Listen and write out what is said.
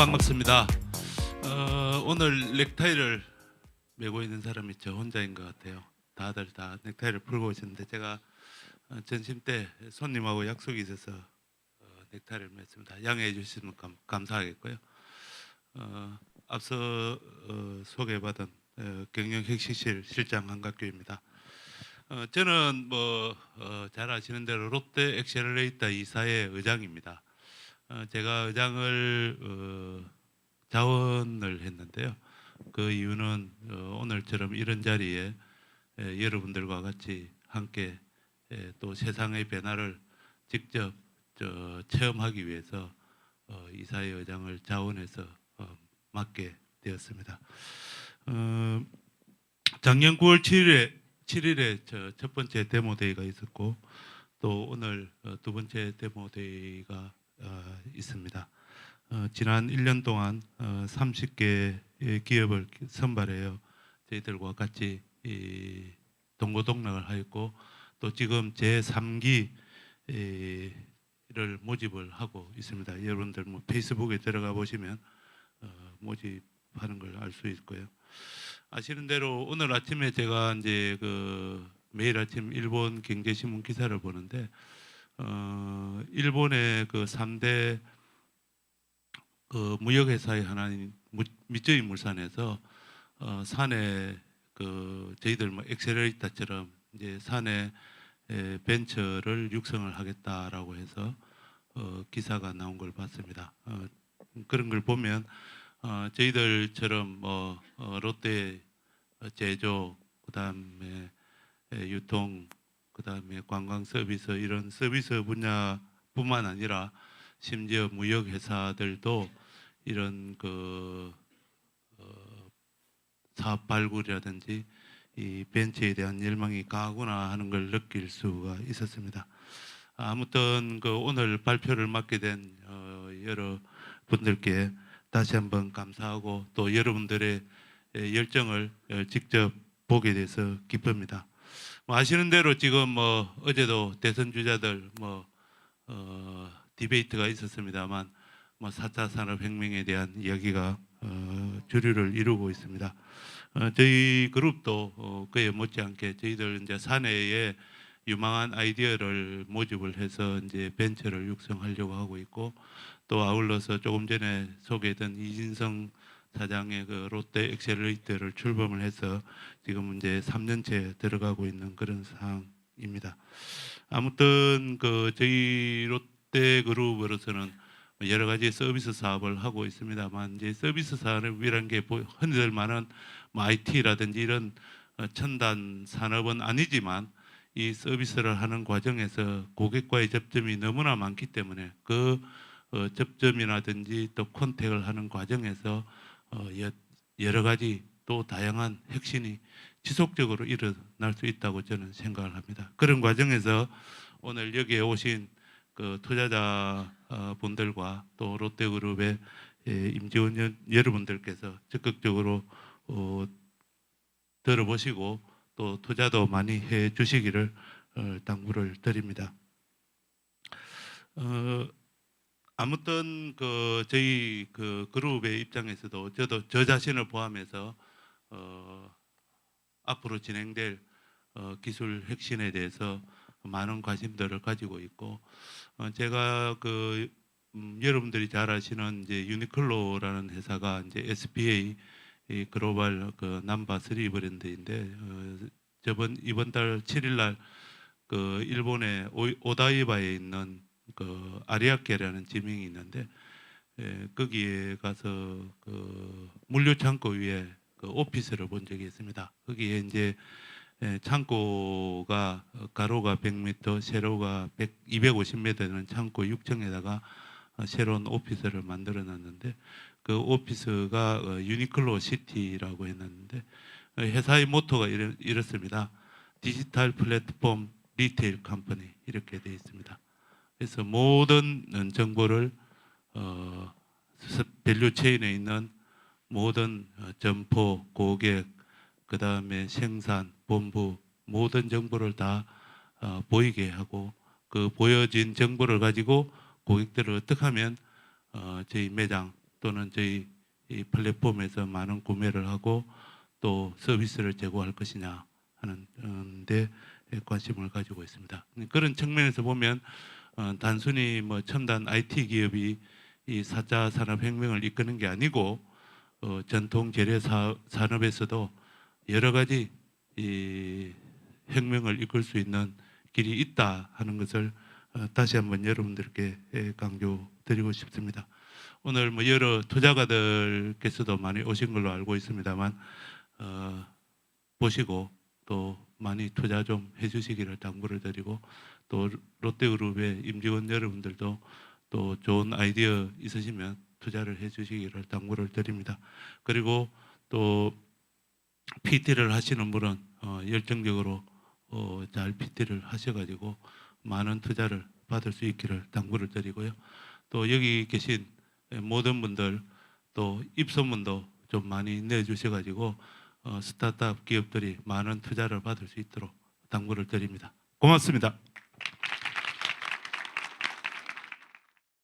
반갑습니다. 어, 오늘 넥타이를 메고 있는 사람이 저 혼자인 것 같아요. 다들 다 넥타이를 풀고 오셨는데 제가 어, 전심 때 손님하고 약속이 있어서 어, 넥타이를 맸습니다. 양해해 주시면 감, 감사하겠고요. 어, 앞서 어, 소개받은 어, 경영 혁신실 실장 한각규입니다. 어, 저는 뭐잘 아시는 대로 롯데 엑셀레이터 이사의 의장입니다. 어, 제가 의장을 어, 자원을 했는데요. 그 이유는 어, 오늘처럼 이런 자리에 에, 여러분들과 같이 함께 에, 또 세상의 변화를 직접 저, 체험하기 위해서 어, 이사의 의장을 자원해서 어, 맡게 되었습니다. 어, 작년 9월 7일에 7일에 저첫 번째 데모 데이가 있었고 또 오늘 어, 두 번째 데모 데이가 어, 있습니다. 어, 지난 1년 동안 어, 30개의 기업을 선발해요. 저희들과 같이 이 동고동락을 하였고 또 지금 제 3기 를 모집을 하고 있습니다. 여러분들 뭐 페이스북에 들어가 보시면 어, 모집하는 걸 알 수 있고요. 아시는 대로 오늘 아침에 제가 이제 그 매일 아침 일본 경제신문 기사를 보는데 어, 일본의 그 3대 그 무역회사의 하나인 무- 미쯔이 물산에서 어, 산에 그 저희들 뭐 엑셀레이터처럼 이제 산에 에, 벤처를 육성을 하겠다라고 해서 어, 기사가 나온 걸 봤습니다. 어, 그런 걸 보면 어, 저희들처럼 뭐 어, 롯데 어, 제조 그다음에 에, 유통 그다음에 관광 서비스 이런 서비스 분야뿐만 아니라 심지어 무역 회사들도 이런 그 어, 사업 발굴이라든지 이 벤처에 대한 열망이 강하구나 하는 걸 느낄 수가 있었습니다. 아무튼 그 오늘 발표를 맡게 된 어, 여러 분들께 다시 한번 감사하고 또 여러분들의 에, 열정을 어, 직접 보게 돼서 기쁩니다. 뭐 아시는 대로 지금 뭐 어제도 대선 주자들 뭐 어, 디베이트가 있었습니다만 뭐 4차 산업혁명에 대한 이야기가 어, 주류를 이루고 있습니다. 어, 저희 그룹도 어, 그에 못지않게 저희들 이제 사내에 유망한 아이디어를 모집을 해서 이제 벤처를 육성하려고 하고 있고 또 아울러서 조금 전에 소개된 이진성 사장의 그 롯데 엑셀레이터를 출범을 해서 지금 이제 3년째 들어가고 있는 그런 상황입니다. 아무튼 그 저희 롯데 그룹으로서는 여러 가지 서비스 사업을 하고 있습니다만 이제 서비스 사업이라는 게 많은 뭐 IT라든지 이런 어, 첨단 산업은 아니지만 이 서비스를 하는 과정에서 고객과의 접점이 너무나 많기 때문에 그 어, 접점이라든지 또 컨택을 하는 과정에서 어, 여- 여러 가지 또 다양한 혁신이 지속적으로 일어날 수 있다고 저는 생각을 합니다. 그런 과정에서 오늘 여기에 오신 그 투자자 어, 분들과 또 롯데그룹의 예, 임지원 여- 여러분들께서 적극적으로 어, 들어보시고 또 투자도 많이 해 주시기를 어, 당부를 드립니다. 어, 아무튼 그 저희 그 그룹의 입장에서도 저도 저 자신을 포함해서 어, 앞으로 진행될 어, 기술 혁신에 대해서 많은 관심들을 가지고 있고 어, 제가 그 음, 여러분들이 잘 아시는 이제 유니클로라는 회사가 이제 SPA 이 글로벌 그 남바 3 브랜드인데 어, 저번 이번 달 7일 날 그 일본의 오- 오다이바에 있는 그 아리아케라는 지명이 있는데 예, 거기에 가서 그 물류 창고 위에 그 오피스를 본 적이 있습니다. 거기에 이제 예, 창고가 어, 가로가 100m, 세로가 100, 250m 되는 창고 6층에다가 어, 새로운 오피스를 만들어 놨는데 그 오피스가 어, 유니클로 시티라고 했는데 어, 회사의 모토가 이렇, 이렇습니다. 디지털 플랫폼 리테일 컴퍼니 이렇게 되어 있습니다. 그래서 모든 정보를 어, 밸류 체인에 있는 모든 어, 점포, 고객, 그 다음에 생산, 본부 모든 정보를 다 어, 보이게 하고 그 보여진 정보를 가지고 고객들을 어떻게 하면 어, 저희 매장 또는 저희 이 플랫폼에서 많은 구매를 하고 또 서비스를 제공할 것이냐 하는 음, 데 관심을 가지고 있습니다. 그런 측면에서 보면 어, 단순히 뭐 첨단 IT 기업이 이 사자 산업 혁명을 이끄는 게 아니고 어, 전통 재래 사, 산업에서도 여러 가지 이 혁명을 이끌 수 있는 길이 있다 하는 것을 어, 다시 한번 여러분들께 예, 강조드리고 싶습니다. 오늘 뭐 여러 투자가들께서도 많이 오신 걸로 알고 있습니다만 어, 보시고 또 많이 투자 좀 해주시기를 당부를 드리고 또 롯데그룹의 임직원 여러분들도 또 좋은 아이디어 있으시면 투자를 해주시기를 당부를 드립니다. 그리고 또 PT를 하시는 분은 어, 열정적으로 어, 잘 PT를 하셔가지고 많은 투자를 받을 수 있기를 당부를 드리고요. 또 여기 계신 모든 분들 또 입소문도 좀 많이 내주셔가지고 어, 스타트업 기업들이 많은 투자를 받을 수 있도록 당부를 드립니다. 고맙습니다.